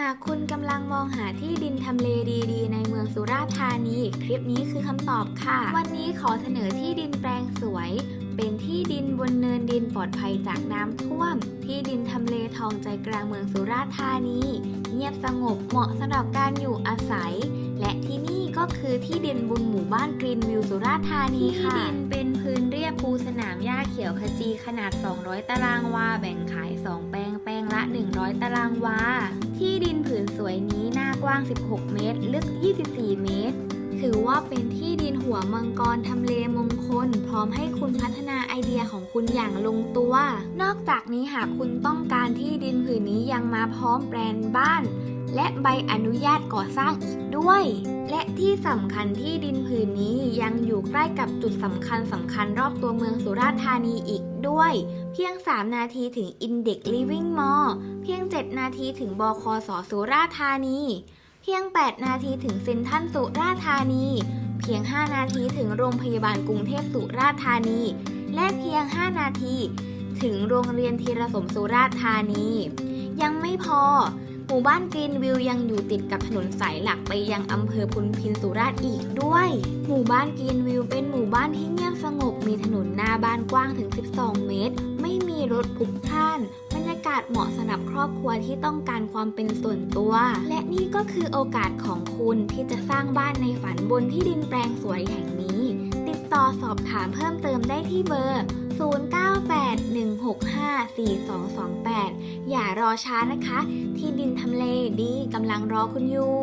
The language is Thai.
หากคุณกำลังมองหาที่ดินทำเลดีๆ ในเมืองสุราษฎร์ธานี คลิปนี้คือคำตอบค่ะ วันนี้ขอเสนอที่ดินแปลงสวย เป็นที่ดินบนเนินดินปลอดภัยจากน้ำท่วม ที่ดินทำเลทองใจกลางเมืองสุราษฎร์ธานี เงียบสงบเหมาะสำหรับการอยู่อาศัย และที่นี่ก็คือที่ดินบนหมู่บ้านกรีนวิวสุราษฎร์ธานีค่ะ ที่ดินเป็นพื้นเรียบปูสนามหญ้าเขียวขจีขนาด 200 ตารางวา แบ่งขาย 2 แปลงแปลงละ 100 ตารางวา ว้าง 16 เมตร ลึก 24 เมตร ถือว่าเป็นที่ดินหัวมังกรทำเลมงคล พร้อมให้คุณพัฒนาไอเดียของคุณอย่างลงตัว นอกจากนี้หากคุณต้องการที่ดินผืนนี้ยังมาพร้อมแปลนบ้าน และใบอนุญาตก่อสร้างอีกด้วย และที่สำคัญที่ดินผืนนี้ยังอยู่ใกล้กับจุดสำคัญสำคัญรอบตัวเมืองสุราษฎร์ธานีอีกด้วย เพียง 3 นาทีถึง Index Living Mall เพียง 7 นาทีถึงบคสสุราษฎร์ธานี เพียง 8 นาทีถึงเซ็นทรัลสุราธานี เพียง 5 นาทีถึงโรงพยาบาลกรุงเทพสุราธานี และเพียง 5 นาที ถึงโรงเรียนธีรสมสุราธานี ยังไม่พอ หมู่บ้านกรีนวิวยังอยู่ติดกับถนนสายหลักไปยังอำเภอพุนพินสุราษฎร์อีกด้วย หมู่บ้านกรีนวิวเป็นหมู่บ้านที่เงียบสงบมีถนนหน้าบ้านกว้างถึง 12 เมตร ไม่มีรถพลุกพล่าน ยากาศเหมาะสำหรับครอบครัวที่ต้องการความเป็นส่วนตัว และนี่ก็คือโอกาสของคุณที่จะสร้างบ้านในฝันบนที่ดินแปลงสวยแห่งนี้ ติดต่อสอบถามเพิ่มเติมได้ที่เบอร์ 0981654228 อย่ารอช้านะคะ ที่ดินทำเลดีกำลังรอคุณอยู่